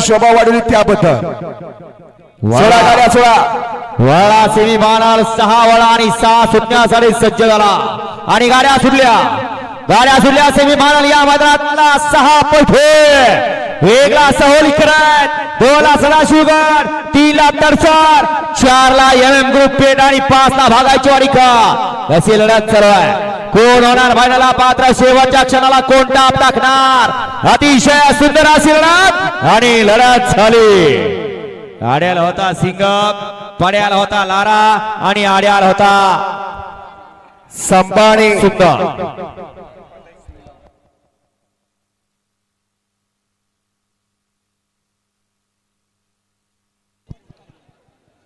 शोभा वाढवली त्याबद्दल. सोळा गाड्या सोळा. वळा सेमी मानाल सहा वळा आणि सहा सुटण्यासाठी सज्ज झाला. आणि गाड्या सुटल्या. गाड्या सुटल्या सेमी मानाल या मैदानातला सहा पैठे. वेगळा सहोली करत दोन ला सदाशिवगड तीन ला तरसर चार ला एम एम ग्रुप पेट आणि पाच ला भागायची वाडी का. अशी लढत चालू आहे? कोण होणार? फायनला पात्र शेवटच्या क्षणाला कोण टाप टाकणार? अतिशय सुंदर अशी आणि लढत झाली. आड्याला होता सिंगम पड्याला होता लारा आणि आड्याला होता संपाणी सुंदर.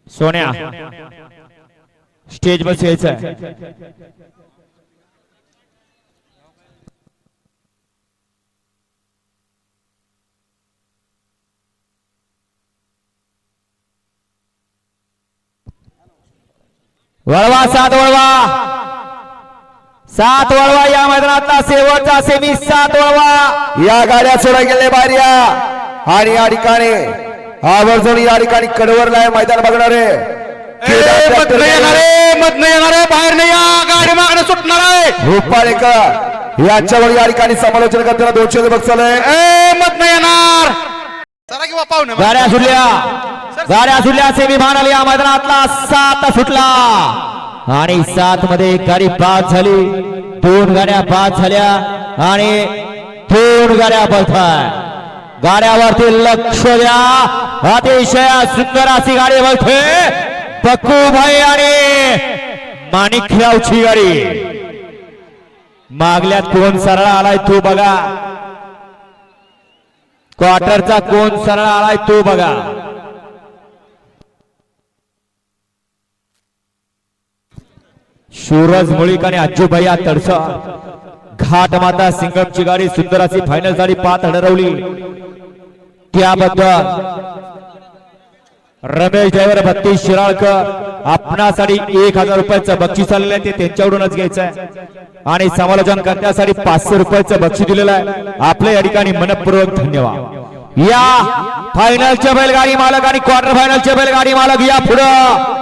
सोन्या स्टेज बस यायचं वळवा सात वळवा. सात वळवा या मैदानातला शेवटचा सेमी सात वळवा. या गाड्या सोडा गेले बाहेर या आणि या ठिकाणी आवर्जून या ठिकाणी कडवरला आहे मैदान बघणारे. मधनं येणारे मधनं येणारे बाहेर नाही या गाडी मागणं सुटणार आहे. रुपाळेकर याच्यावर या ठिकाणी समालोचन करताना दोनशे बक्षल आहे ए मधनं येणार. चला किंवा पाहुणे. गाड्या सुटल्या. गाड्या सुटल्या सेमी फायनल या मैदानातला सात सुटला आणि सात मध्ये गाडी पाच झाली. दोन गाड्या पाच झाल्या आणि दोन गाड्या बसतात गाड्यावरती लक्ष द्या. अतिशय सुंदर अशी गाडी बघते पक्कू भाई आणि माणिकरावची गाडी. मागल्यात कोण सरळ आलाय तू बघा. क्वार्टरचा कोण सरळ आलाय तो बघा. सूरज मुळीक आणि अज्जूभैया तडसा घाट माता सिंगमची गाडी सुंदर अशी फायनल झाली पाच हडरवली. त्याबद्दल रमेश ड्रायव्हर बत्तीस शिराळकर आपणासाठी एक हजार रुपयाचं बक्षीस आलेलं आहे ते त्यांच्याकडूनच घ्यायचं आहे आणि समालोचन करण्यासाठी पाचशे रुपयाचं बक्षीस दिलेलं आहे. आपल्या या ठिकाणी मनपूर्वक धन्यवाद. या फायनलच्या बैलगाडी मालक आणि क्वार्टर फायनलच्या बैलगाडी मालक या पुढं.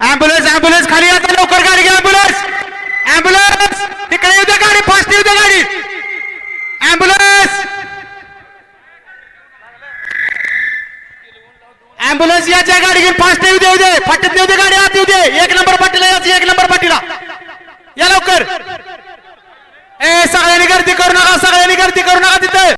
अँब्युलन्स अँब्युलन्स खाली आता लवकर गाडी घ्या अँब्युलन्स अँब्युलन्स तिकडे येऊ द्या गाडी फास्ट येऊ द्या गाडी. अँब्युलन्स अँब्युलन्स याच्या गाडी घेऊन फास्ट येऊ देऊ दे. फाटत येऊ दे गाडी आत येऊ दे. एक नंबर पाटीला याच एक नंबर पाटीला या लवकर. ए सगळ्यांनी गर्दी करू नका